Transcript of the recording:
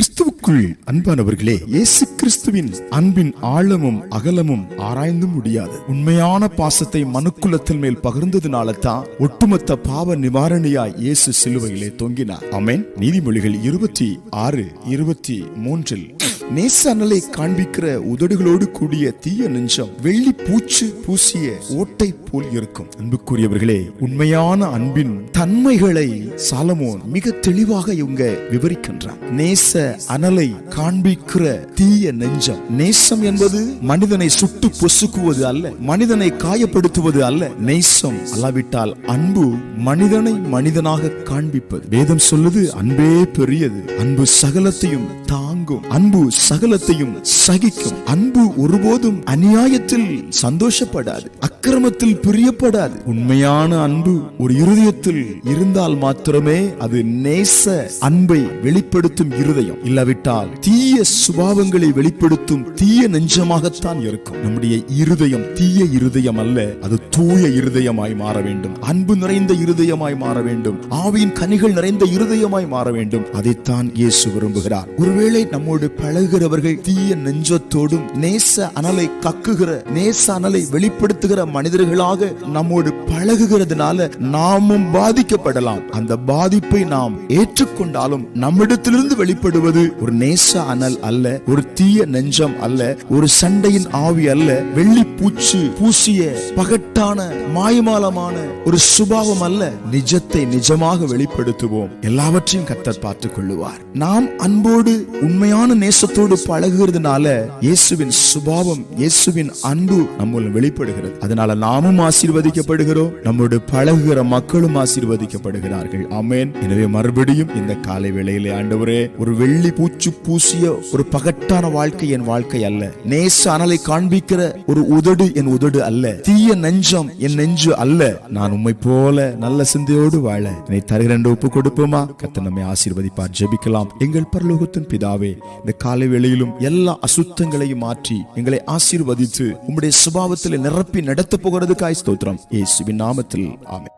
கிறிஸ்துவுக்குள் அன்பானவர்களே இயேசு கிறிஸ்துவின் அன்பின் ஆழமும் அகலமும் ஆராய்ந்து முடியாது. உண்மையான பாசத்தை மனுக்குலத்தின் மேல் பகிர்ந்ததுனால தான் ஒட்டுமொத்த பாவ நிவாரணியாய் இயேசு சிலுவையிலே தொங்கினார். அமேன் நீதிமொழிகள் இருபத்தி ஆறு இருபத்தி மூன்றில் நேச அனலை காண்பிக்கிற உதடுகளோடு கூடிய தீய நெஞ்சம் வெள்ளி பூச்சு பூசிய ஓட்டை போல் இருக்கும். அன்புக்குரியவர்களே உண்மையான அன்பின் தன்மைகளை சாலமோன் மிக தெளிவாக இவங்க விவரிக்கின்றார் நேச அனலை காண்பிக்கிற தீய நெஞ்சம். நேசம் என்பது மனிதனை சுட்டு பொசுக்குவது அல்ல மனிதனை காயப்படுத்துவது அல்ல. நேசம் அல்லாவிட்டால் அன்பு மனிதனை மனிதனாக காண்பிப்பது. வேதம் சொல்லுது அன்பே பெரியது அன்பு சகலத்தையும் தாங்கும். அன்பு சகலத்தையும் சகிக்கும். அன்பு ஒருபோதும் அநியாயத்தில் சந்தோஷப்படாது. அக்கிரமத்தில் பிரியப்படாது. உண்மையான அன்பு ஒரு இருதயத்தில் இருந்தால் மாத்திரமே அது நேச அன்பை வெளிப்படுத்தும் இருதயம். இல்லாவிட்டால் தீய சுபாவங்களை வெளிப்படுத்தும் தீய நெஞ்சமாகத்தான் இருக்கும். நம்முடைய இருதயம் தீய இருதயம் அல்ல அது தூய இருதயமாய் மாற வேண்டும். அன்பு நிறைந்த இருதயமாய் மாற வேண்டும். ஆவியின் கனிகள் நிறைந்த இருதயமாய் மாற வேண்டும். அதைத்தான் இயேசு விரும்புகிறார். ஒருவேளை நம்மோடு பழகுகிறவர்கள் தீய நெஞ்சத்தோடும் நேச அனலை கக்குகிற நேச அனலை வெளிப்படுத்துகிற மனிதர்களாக நம்மோடு பழகுகிறதுனால நாமும் பாதிக்கப்படலாம். அந்த பாதிப்பை நாம் ஏற்றுக்கொண்டாலும் நம்மிடத்திலிருந்து வெளிப்படுவது ஒரு நேச அனல் அல்ல ஒரு தீய நெஞ்சம் அல்ல ஒரு சண்டையின் ஆவி அல்ல. வெள்ளி பூச்சு பூசிய பகட்டான மாயமாலமான ஒரு சுபாவம் அல்ல நிஜத்தை நிஜமாக வெளிப்படுத்துவோம். எல்லாவற்றையும் கத்தர் பார்த்துக் கொள்ளுவார். நாம் அன்போடு உண்மையான நேசத்தோடு இயேசுவோடு பழகுறதுனால இயேசுவின் சுபாவம் இயேசுவின் அன்பு நம்ம வெளிப்படுகிறது. அதனால நாமும் ஆசீர்வதிக்கப்படுகிறோம். நம்மோடு பழகுகிற மக்களும் ஆசீர்வதிக்கப்படுகிறார்கள். ஆமென். எனவே மறுபடியும் இந்த காலை வேளையிலே ஆண்டவரே ஒரு வெள்ளி பூச்சு பூசிய ஒரு பகட்டான வாழ்க்கை என் வாழ்க்கை அல்ல. நேச அனலை காண்பிக்கிற ஒரு உதடு என் உதடு அல்ல. தீய நெஞ்சம் என் நெஞ்சு அல்ல. நான் உண்மை போல நல்ல சிந்தையோடு வாழ என்னை தருகிற என்று ஒப்பு கொடுப்போமா? கத்த நம்மை ஆசீர்வதிப்பார். ஜெபிக்கலாம். எங்கள் பரலோகத்தின் பிதாவே இந்த காலை காலைவேளையிலும் எல்லா அசுத்தங்களையும் மாற்றி எங்களை ஆசீர்வதித்து உம்முடைய சுபாவத்தில் நிரப்பி நடத்த போகிறதுக்காய் ஸ்தோத்திரம். ஏசுவின் நாமத்தில் ஆமை